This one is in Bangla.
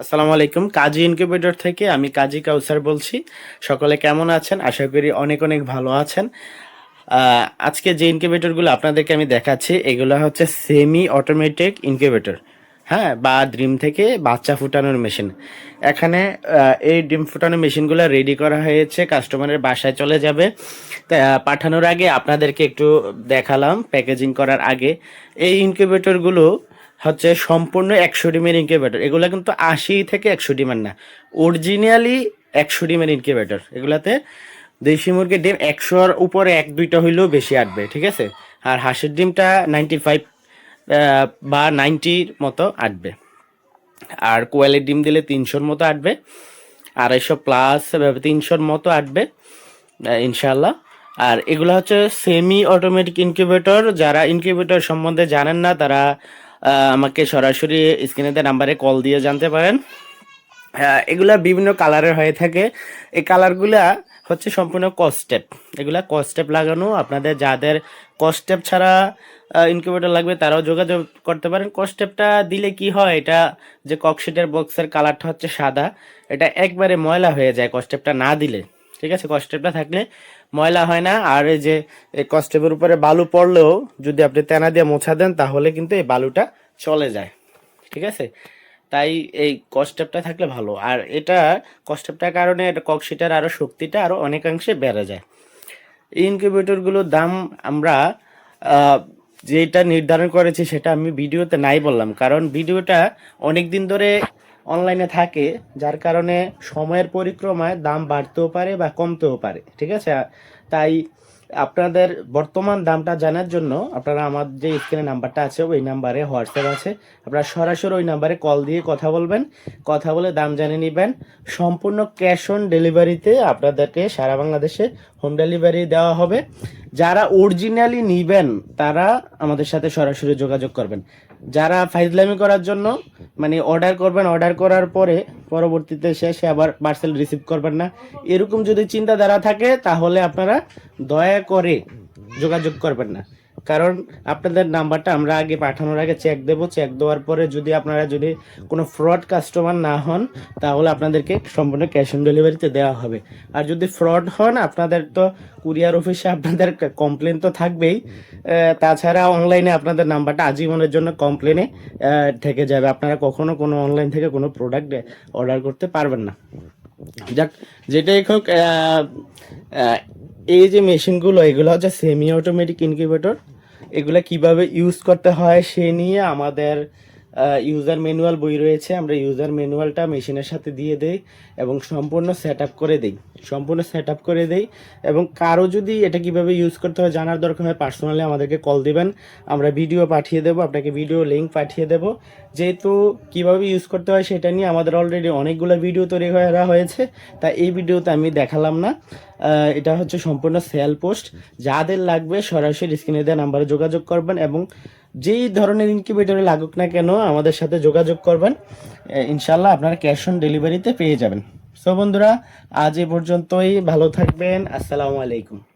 আসসালামু আলাইকুম, কাজী ইনকিউবেটর থেকে আমি কাজী কাউসার বলছি। সকলে কেমন আছেন? আশা করি অনেক অনেক ভালো আছেন। আজকে যে ইনকিউবেটরগুলো আপনাদেরকে আমি দেখাচ্ছি, এগুলো হচ্ছে সেমি অটোমেটিক ইনকিউবেটর হ্যাঁ বা ড্রিম থেকে বাচ্চা ফুটানোর মেশিন এখানে এই ডিম ফুটানোর মেশিনগুলো রেডি করা হয়েছে কাস্টমারের বাসায় চলে যাবে। পাঠানোর আগে আপনাদেরকে একটু দেখালাম প্যাকেজিং করার আগে। এই ইনকিউবেটরগুলো হচ্ছে সম্পূর্ণ একশো ডিমের ইনকিউবেটর এগুলো কিন্তু আশি থেকে একশো ডিমের না। অরিজিনালি একশো ডিমের ইনকিউবেটর এগুলাতে দেশি মুরগির ডিম একশোর উপরে এক দুইটা হইলেও বেশি আটবে, ঠিক আছে? আর হাঁসের ডিমটা নাইনটি ফাইভ বা নাইনটির মতো আটবে। আর কোয়েলের ডিম দিলে তিনশোর মতো আটবে। আড়াইশো প্লাস তিনশোর মতো আটবে ইনশাল্লাহ আর এগুলো হচ্ছে সেমি অটোমেটিক ইনকিউবেটর যারা ইনকিউবেটর সম্বন্ধে জানেন না, তারা আমাকে সরাসরি স্ক্রিনে দেওয়া নাম্বারে কল দিয়ে জানতে পারেন। এগুলা বিভিন্ন কালারের হয়ে থাকে। এই কালারগুলা হচ্ছে সম্পূর্ণ কস্টেপ এগুলা কস্টেপ লাগানো। আপনাদের যাদের কস্টেপ ছাড়া ইনকিউবেটর লাগবে, তারাও যোগাযোগ করতে পারেন। কস্টেপটা দিলে কি হয়, এটা যে ককশিটের বক্সের কালারটা হচ্ছে সাদা। এটা একবারে ময়লা হয়ে যায় কস্টেপটা না দিলে। ঠিক আছে কস্টেপটা থাকলে ময়লা হয় না। আর এই যে, এই কস্টেপের উপরে বালু পড়লেও যদি আপনি তেনা দিয়ে মোছা দেন, তাহলে কিন্তু এই বালুটা চলে যায়। ঠিক আছে? তাই এই কস্টেপটা থাকলে ভালো। আর এটা কস্টেপটার কারণে এটা ককশিটার আরও শক্তিটা আরও অনেকাংশে বেড়ে যায়। ইনকিউবেটরগুলোর দাম আমরা যেটা নির্ধারণ করেছি, সেটা আমি ভিডিওতে নাই বললাম। কারণ ভিডিওটা অনেক দিন ধরে অনলাইনে থাকে, যার কারণে সময়ের পরিক্রমায় দাম বাড়তেও পারে বা কমতেও পারে, ঠিক আছে? তাই আপনাদের বর্তমান দামটা জানার জন্য আপনারা আমার যে স্ক্রিনে নাম্বারটা আছে, ওই নাম্বারে হোয়াটসঅ্যাপ আছে। আপনারা সরাসরি ওই নাম্বারে কল দিয়ে কথা বলবেন, কথা বলে দাম জানিয়ে নেবেন। সম্পূর্ণ ক্যাশ অন ডেলিভারিতে আপনাদেরকে সারা বাংলাদেশে হোম ডেলিভারি দেওয়া হবে। যারা অরিজিনালি নিবেন, তারা আমাদের সাথে সরাসরি যোগাযোগ করবেন। যারা ফাইজলামি করার জন্য মানে অর্ডার করবেন অর্ডার করার পরে পরবর্তীতে শেষে আবার পার্সেল রিসিভ করবেন না। এরকম যদি চিন্তাধারা থাকে, তাহলে আপনারা দয়া করে যোগাযোগ করবেন না। কারণ আপনাদের নাম্বারটা আমরা আগে পাঠানোর আগে চেক দেবো চেক দেওয়ার পরে যদি আপনারা যদি কোনো ফ্রড কাস্টমার না হন, তাহলে আপনাদেরকে সম্পূর্ণ ক্যাশ অন ডেলিভারিতে দেওয়া হবে। আর যদি ফ্রড হন, আপনাদের তো কুরিয়ার অফিসে আপনাদের কমপ্লেন তো থাকবেই। তাছাড়া অনলাইনে আপনাদের নাম্বারটা আজীবনের জন্য কমপ্লেনে থেকে যাবে। আপনারা কখনো কোনো অনলাইন থেকে কোনো প্রোডাক্ট অর্ডার করতে পারবেন না। যাক, যেটাই হোক এই যে মেশিনগুলো এগুলো হচ্ছে সেমি অটোমেটিক ইনকিউবেটর এগুলো কীভাবে ইউজ করতে হয় সে নিয়ে আমাদের ইউজার ম্যানুয়াল বই রয়েছে। আমরা ইউজার ম্যানুয়ালটা মেশিনের সাথে দিয়ে দেই এবং সম্পূর্ণ সেট করে দেই। সম্পূর্ণ সেট করে দেই এবং কারও যদি এটা কীভাবে ইউজ করতে হয় জানার দরকার হয় পার্সোনালি আমাদেরকে কল দিবেন। আমরা ভিডিও পাঠিয়ে দেবো, আপনাকে ভিডিও লিঙ্ক পাঠিয়ে দেবো। যেহেতু কীভাবে ইউজ করতে হয় সেটা নিয়ে আমাদের অলরেডি অনেকগুলো ভিডিও তৈরি করা হয়েছে, তাই এই ভিডিওতে আমি দেখালাম না। এটা হচ্ছে সম্পূর্ণ সেল পোস্ট যাদের লাগবে সরাসরি স্ক্রিনে দেওয়া নাম্বারে যোগাযোগ করবেন এবং যেই ধরনের ইনকিউবেটরে লাগুক না কেন, আমাদের সাথে যোগাযোগ করবেন। ইনশাল্লাহ আপনারা ক্যাশ অন ডেলিভারিতে পেয়ে যাবেন। সো বন্ধুরা, আজ এ পর্যন্তই। ভালো থাকবেন। আসসালামু আলাইকুম।